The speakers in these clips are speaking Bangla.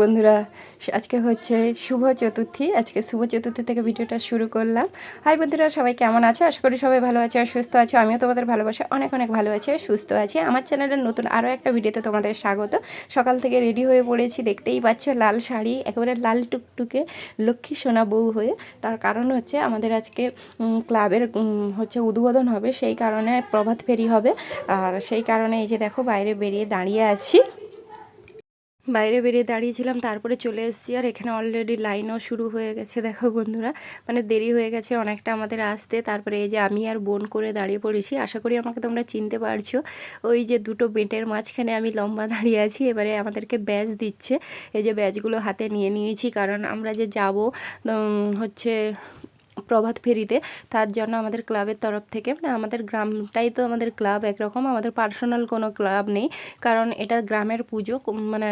বন্ধুরা, আজকে হচ্ছে শুভ চতুর্থী। আজকে শুভ চতুর্থী থেকে ভিডিওটা শুরু করলাম। হাই বন্ধুরা, সবাই কেমন আছো? আশা করি সবাই ভালো আছে আর সুস্থ আছো। আমিও তোমাদের ভালোবাসা অনেক অনেক ভালো আছে সুস্থ আছি। আমার চ্যানেলের নতুন আরও একটা ভিডিওতে তোমাদের স্বাগত। সকাল থেকে রেডি হয়ে পড়েছি, দেখতেই পাচ্ছ লাল শাড়ি, একেবারে লাল টুকটুকে লক্ষ্মী সোনা বউ হয়ে। তার কারণ হচ্ছে আমাদের আজকে ক্লাবের হচ্ছে উদ্বোধন হবে। সেই কারণে প্রভাত ফেরি হবে। আর সেই কারণে এই যে দেখো বাইরে বেরিয়ে দাঁড়িয়ে আছি। বাইরে বেরিয়ে দাঁড়িয়েছিলাম, তারপরে চলে এসেছি আর এখানে অলরেডি লাইনও শুরু হয়ে গেছে, দেখো বন্ধুরা। মানে দেরি হয়ে গেছে অনেকটা আমাদের আসতে, তারপরে এই যে আমি আর বোন করে দাঁড়িয়ে পড়েছি, আশা করি আমাকে তোমরা চিনতে পারছ। ওই যে দুটো বেটের মাঝখানে আমি লম্বা দাঁড়িয়ে আছি, এবারে আমাদেরকে ব্যাচ দিচ্ছে। এই যে ব্যাচগুলো হাতে নিয়ে নিয়েছি, কারণ আমরা যে যাব হচ্ছে প্রভাত ফেরিতে, তার জন্য আমাদের ক্লাবের তরফ থেকে মানে আমাদের গ্রামটাই তো আমাদের ক্লাব একরকম, আমাদের পার্সোনাল কোনো ক্লাব নেই। কারণ এটা গ্রামের পুজো মানে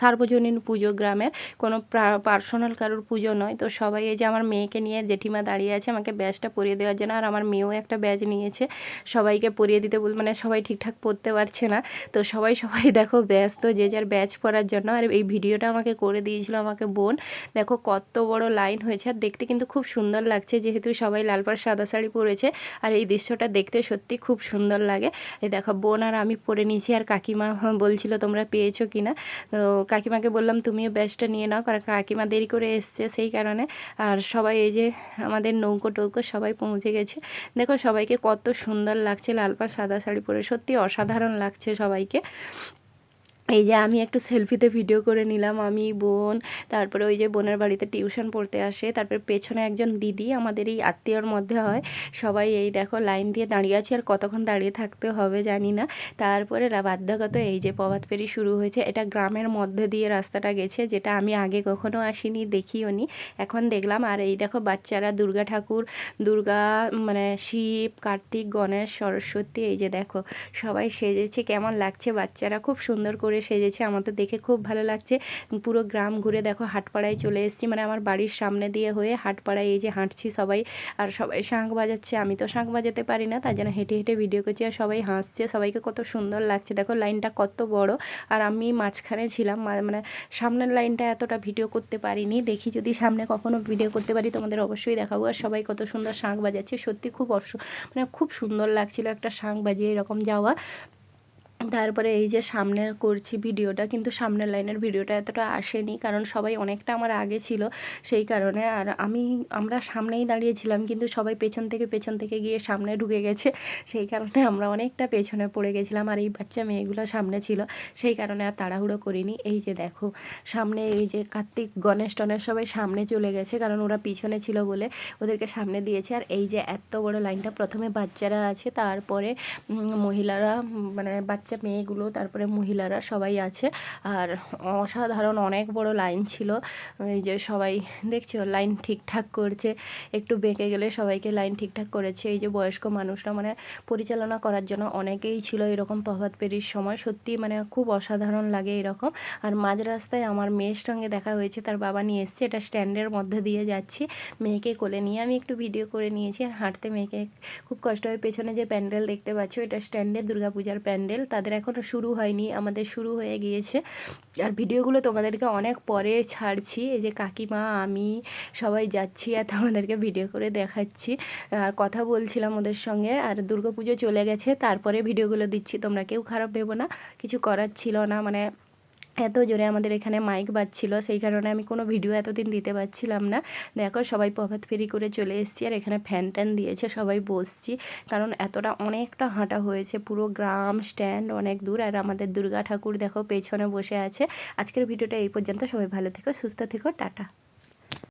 সার্বজনীন পুজো গ্রামের, কোনো পার্সোনাল কারোর পুজো নয়। তো সবাই এই যে আমার মেয়েকে নিয়ে জেঠিমা দাঁড়িয়ে আছে, আমাকে ব্যাজটা পরিয়ে দেওয়ার জন্য, আর আমার মেয়েও একটা ব্যাজ নিয়েছে। সবাইকে পরিয়ে দিতে বল মানে সবাই ঠিকঠাক পরতে পারছে না। তো সবাই সবাই দেখো ব্যস্ত, যে যার ব্যাচ পরার জন্য। আর এই ভিডিওটা আমাকে করে দিয়েছিল আমাকে বোন। দেখো কত বড় লাইন হয়েছে, আর দেখতে কিন্তু খুব সুন্দর লাগছে। যেহেতু সবাই লাল পাড় সাদা শাড়ি পরেছে, আর এই দৃশ্যটা দেখতে সত্যি খুব সুন্দর লাগে। এই দেখো, বোন আর আমি পরে নিয়েছি, আর কাকিমা বলছিল তোমরা পেয়েছ কি না তো কাকিমাকে বললাম, তুমিও ব্যাচটা নিয়ে নাও। কারণ কাকিমা দেরি করে এসছে সেই কারণে। আর সবাই এই যে আমাদের নৌকো টৌকো সবাই পৌঁছে গেছে। দেখো, সবাইকে কত সুন্দর লাগছে লাল পাড় সাদা শাড়ি পরে। সত্যি অসাধারণ লাগছে সবাইকে। এই যে আমি একটু সেলফিতে ভিডিও করে নিলাম, আমি, বোন, তারপরে ওই যে বোনের বাড়িতে টিউশন পড়তে আসে, তারপরে পেছনে একজন দিদি আমাদের এই আত্মীয়র মধ্যে হয়, সবাই এই দেখো লাইন দিয়ে দাঁড়িয়ে আছে, আর কতক্ষণ দাঁড়িয়ে থাকতে হবে জানি না, তারপরে বাধ্যগত এই যে প্রভাত ফেরি শুরু হয়েছে, এটা গ্রামের মধ্যে দিয়ে রাস্তাটা গেছে, যেটা আমি আগে কখনো আসিনি, দেখিও নি, এখন দেখলাম, আর এই দেখো বাচ্চারা, দুর্গা ঠাকুর, দুর্গা মানে শিব, কার্তিক, গণেশ, সরস্বতী, এই যে দেখো, সবাই সেজেছে, কেমন লাগছে বাচ্চারা, খুব সুন্দর করে সেজেছে, আমার তো দেখে খুব ভালো লাগছে। পুরো গ্রাম ঘুরে দেখো, হাটপাড়ায় চলে এসেছি। মানে আমার বাড়ির সামনে দিয়ে হয়ে হাটপাড়ায় এই যে হাঁটছি সবাই, আর সবাই শাঁখ বাজাচ্ছে। আমি তো শাঁখ বাজাতে পারি না, তার জন্য হেঁটে হেঁটে ভিডিও করছি আর সবাই হাসছে। সবাইকে কত সুন্দর লাগছে। দেখো লাইনটা কত বড়। আর আমি মাঝখানে ছিলাম মানে সামনের লাইনটা এতটা ভিডিও করতে পারিনি। দেখি যদি সামনে কখনো ভিডিও করতে পারি, তোমাদের অবশ্যই দেখাবো। আর সবাই কত সুন্দর শাঁখ বাজাচ্ছে। সত্যি খুব অস মানে খুব সুন্দর লাগছিল একটা শাঁখ বাজিয়ে এরকম যাওয়া। তারপরে এই যে সামনে করছি ভিডিওটা, কিন্তু সামনের লাইনের ভিডিওটা এতটা আসেনি, কারণ সবাই অনেকটা আমার আগে ছিল সেই কারণে। আর আমি, আমরা সামনেই দাঁড়িয়েছিলাম, কিন্তু সবাই পেছন থেকে পেছন থেকে গিয়ে সামনে ঢুকে গেছে, সেই কারণে আমরা অনেকটা পেছনে পড়ে গেছিলাম, আর এই বাচ্চা মেয়েগুলো সামনে ছিল, সেই কারণে আর তাড়াহুড়ো করিনি। এই যে দেখো, সামনে এই যে কার্তিক, গণেশ টনেশ সবাই সামনে চলে গেছে, কারণ ওরা পিছনে ছিল বলে ওদেরকে সামনে দিয়েছে। আর এই যে এত বড় লাইনটা, প্রথমে বাচ্চারা আছে, তারপরে মহিলারা মানে বাচ্চা মেয়েগুলো, তারপরে মহিলারা সবাই আছে। আর অসাধারণ অনেক বড় লাইন ছিল। এই যে সবাই দেখছ, লাইন ঠিকঠাক করছে। একটু বেঁকে গেলে সবাইকে লাইন ঠিকঠাক করেছে। এই যে বয়স্ক মানুষরা মানে পরিচালনা করার জন্য অনেকেই ছিল এরকম প্রভাত পেরির সময়। সত্যি মানে খুব অসাধারণ লাগে এরকম। আর মাঝ রাস্তায় আমার মেয়ের সঙ্গে দেখা হয়েছে, তার বাবা নিয়ে এসছে। এটা স্ট্যান্ডের মধ্যে দিয়ে যাচ্ছি। মেয়েকে কোলে নিয়ে আমি একটু ভিডিও করে নিয়েছি। আর হাঁটতে মেয়েকে খুব কষ্ট হয়। পেছনে যে প্যান্ডেল দেখতে পাচ্ছ, এটা স্ট্যান্ডে দুর্গাপূজার প্যান্ডেল। তাদের এখনও শুরু হয়নি, আমাদের শুরু হয়ে গিয়েছে। আর ভিডিওগুলো তোমাদেরকে অনেক পরে ছাড়ছি, এই যে কাকিমা, আমি সবাই যাচ্ছি আর তোমাদেরকে ভিডিও করে দেখাচ্ছি। আর কথা বলছিলাম ওদের সঙ্গে, আর দুর্গাপুজো চলে গেছে, তারপরে ভিডিওগুলো দিচ্ছি, তোমরা কেউ খারাপ ভেবো না, কিছু করার ছিল না মানে এত জোরে আমাদের এখানে মাইক বাজছিল, সেই কারণে আমি কোনো ভিডিও এতদিন দিতে পারছিলাম না। দেখো, সবাই প্রভাত ফেরি করে চলে এসেছি আর এখানে ফ্যান ট্যান দিয়েছে, সবাই বসছি। কারণ এতটা অনেকটা হাঁটা হয়েছে, পুরো গ্রাম স্ট্যান্ড অনেক দূর। আর আমাদের দুর্গা ঠাকুর দেখো, পেছনে বসে আছে। আজকের ভিডিওটা এই পর্যন্ত। সবাই ভালো থেকো, সুস্থ থেকো, টাটা।